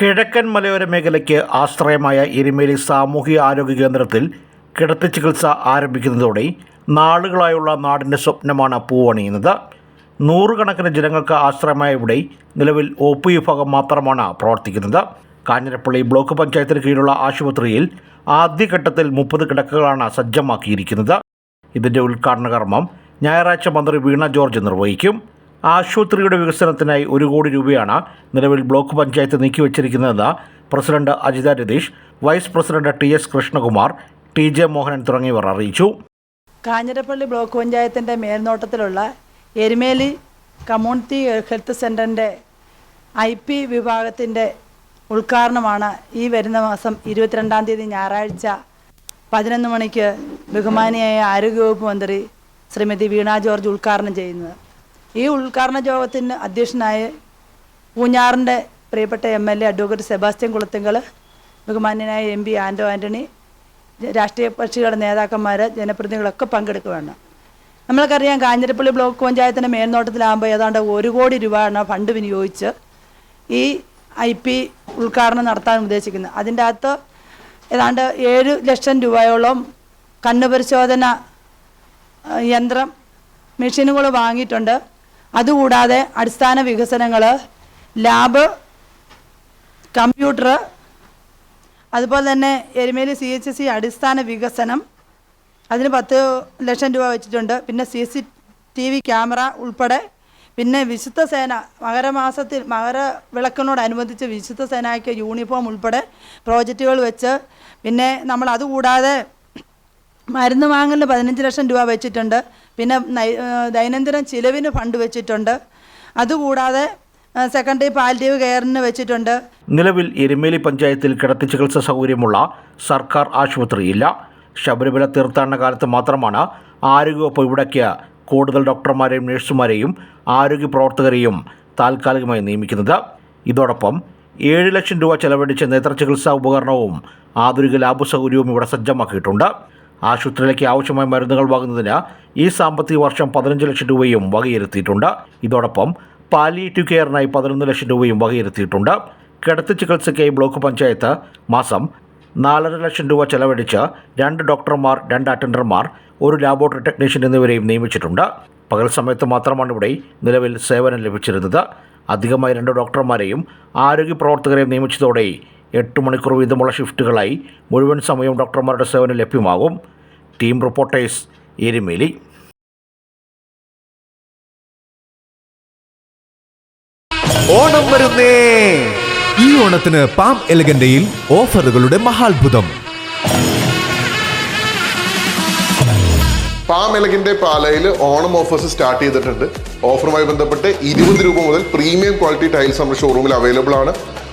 കിഴക്കൻ മലയോര മേഖലയ്ക്ക് ആശ്രയമായ എരുമേലി സാമൂഹിക ആരോഗ്യ കേന്ദ്രത്തിൽ കിടത്തി ചികിത്സ ആരംഭിക്കുന്നതോടെ നാളുകളായുള്ള നാടിന്റെ സ്വപ്നമാണ് പൂവണിയുന്നത്. നൂറുകണക്കിന് ജനങ്ങൾക്ക് ആശ്രയമായ ഇവിടെ നിലവിൽ ഒ പി വിഭാഗം മാത്രമാണ് പ്രവർത്തിക്കുന്നത്. കാഞ്ഞിരപ്പള്ളി ബ്ലോക്ക് പഞ്ചായത്തിന് കീഴിലുള്ള ആശുപത്രിയിൽ ആദ്യഘട്ടത്തിൽ മുപ്പത് കിടക്കകളാണ് സജ്ജമാക്കിയിരിക്കുന്നത്. ഇതിന്റെ ഉദ്ഘാടന കർമ്മം ഞായറാഴ്ച മന്ത്രി വീണ ജോർജ് നിർവഹിക്കും. ആശുപത്രിയുടെ വികസനത്തിനായി ഒരു കോടി രൂപയാണ് നിലവിൽ block panchayat നീക്കിവച്ചിരിക്കുന്നതെന്ന് president Ajitha Ratheesh vice president T S Krishnakumar T J Mohanan തുടങ്ങിയവർ അറിയിച്ചു. കാഞ്ഞിരപ്പള്ളി ബ്ലോക്ക് പഞ്ചായത്തിന്റെ മേൽനോട്ടത്തിലുള്ള എരുമേലി കമ്മ്യൂണിറ്റി ഹെൽത്ത് സെന്ററിന്റെ ഐ പി വിഭാഗത്തിന്റെ ഉദ്ഘാടനമാണ് ഈ വരുന്ന മാസം ഇരുപത്തിരണ്ടാം തീയതി ഞായറാഴ്ച പതിനൊന്ന് മണിക്ക് ബഹുമാനിയായ ആരോഗ്യവകുപ്പ് മന്ത്രി ശ്രീമതി വീണ ജോർജ് ഉദ്ഘാടനം ചെയ്യുന്നത്. ഈ ഉദ്ഘാടന യോഗത്തിന് അധ്യക്ഷനായ പൂഞ്ഞാറിന്റെ പ്രിയപ്പെട്ട M L A advocate Sebastian Kulathinkal ബഹുമാന്യനായ എം പി ആന്റോ ആന്റണി രാഷ്ട്രീയ കക്ഷികളുടെ നേതാക്കന്മാർ ജനപ്രതിനിധികളൊക്കെ പങ്കെടുക്കുകയാണ് നമ്മൾക്കറിയാം കാഞ്ഞിരപ്പള്ളി ബ്ലോക്ക് പഞ്ചായത്തിന്റെ മേൽനോട്ടത്തിലാകുമ്പോൾ ഏതാണ്ട് ഒരു കോടി രൂപയാണ് ഫണ്ട് വിനിയോഗിച്ച് ഈ ഐ പി ഉദ്ഘാടനം നടത്താൻ ഉദ്ദേശിക്കുന്നത്. അതിന്റെ അകത്ത് ഏതാണ്ട് ഏഴ് ലക്ഷം രൂപയോളം കണ്ണു പരിശോധന യന്ത്രം മെഷീനുകൾ വാങ്ങിയിട്ടുണ്ട്. അതുകൂടാതെ അടിസ്ഥാന വികസനങ്ങൾ ലാബ് കമ്പ്യൂട്ടർ അതുപോലെ തന്നെ എരുമേലി സി എച്ച് സി അടിസ്ഥാന വികസനം. അതിന് പത്ത് ലക്ഷം രൂപ വെച്ചിട്ടുണ്ട്. പിന്നെ C C T V camera ഉൾപ്പെടെ. പിന്നെ വിശുദ്ധ സേന മകരമാസത്തിൽ മകര വിളക്കിനോടനുബന്ധിച്ച് വിശുദ്ധ സേനയ്ക്ക് യൂണിഫോം ഉൾപ്പെടെ പ്രോജക്റ്റുകൾ വെച്ച്. പിന്നെ നമ്മൾ അതുകൂടാതെ മരുന്ന് വാങ്ങലിന് പതിനഞ്ച് ലക്ഷം രൂപ വെച്ചിട്ടുണ്ട്. പിന്നെ ദൈനംദിന ചിലവിന് ഫണ്ട് വെച്ചിട്ടുണ്ട്. അതുകൂടാതെ സെക്കൻഡറി പാലിറ്റീവ് കെയറിന് വെച്ചിട്ടുണ്ട്. നിലവിൽ എരുമേലി പഞ്ചായത്തിൽ കിടത്തി ചികിത്സ സൗകര്യമുള്ള സർക്കാർ ആശുപത്രിയില്ല. ശബരിമല തീർത്ഥാടന കാലത്ത് മാത്രമാണ് ആരോഗ്യവകുപ്പ് ഇവിടേക്ക് കൂടുതൽ ഡോക്ടർമാരെയും നഴ്സുമാരെയും ആരോഗ്യ പ്രവർത്തകരെയും താൽക്കാലികമായി നിയമിക്കുന്നത്. ഇതോടൊപ്പം ഏഴ് ലക്ഷം രൂപ ചെലവഴിച്ച് നേത്രചികിത്സാ ഉപകരണവും ആധുനിക ലാബ് സൗകര്യവും ഇവിടെ സജ്ജമാക്കിയിട്ടുണ്ട്. ആശുപത്രിയിലേക്ക് ആവശ്യമായ മരുന്നുകൾ വാങ്ങുന്നതിന് ഈ സാമ്പത്തിക വർഷം പതിനഞ്ച് ലക്ഷം രൂപയും വകയിരുത്തിയിട്ടുണ്ട്. ഇതോടൊപ്പം പാലിയേറ്റീവ് കെയറിനായി പതിനൊന്ന് ലക്ഷം രൂപയും വകയിരുത്തിയിട്ടുണ്ട്. കിടത്തി ചികിത്സയ്ക്കായി ബ്ലോക്ക് പഞ്ചായത്ത് മാസം നാലര ലക്ഷം രൂപ ചെലവഴിച്ച് രണ്ട് ഡോക്ടർമാർ രണ്ട് അറ്റൻഡർമാർ ഒരു ലാബോറട്ടറി ടെക്നീഷ്യൻ എന്നിവരെയും നിയമിച്ചിട്ടുണ്ട്. പകൽ സമയത്ത് മാത്രമാണ് ഇവിടെ നിലവിൽ സേവനം ലഭിച്ചിരുന്നത്. അധികമായി രണ്ട് ഡോക്ടർമാരെയും ആരോഗ്യ പ്രവർത്തകരെയും നിയമിച്ചതോടെ എട്ട് മണിക്കൂർ വീതമുള്ള ഷിഫ്റ്റുകളായി മുഴുവൻ സമയവും ഡോക്ടർമാരുടെ സേവനം ലഭ്യമാകും. Team reporters Erumeli. ഓണം വരുന്നേ. ഈ ഓണത്തിന് പാം എലഗന്റയിൽ ഓഫറുകളുടെ മഹാത്ഭുതം. പാം എലഗിന്റെ പാലയിൽ ഓണം ഓഫേഴ്സ് സ്റ്റാർട്ട് ചെയ്തിട്ടുണ്ട്. ഓഫറുമായി ബന്ധപ്പെട്ട് ഇരുപത് രൂപ മുതൽ പ്രീമിയം ക്വാളിറ്റി ടൈൽസ് നമ്മുടെ ഷോറൂമിൽ അവൈലബിൾ ആണ്.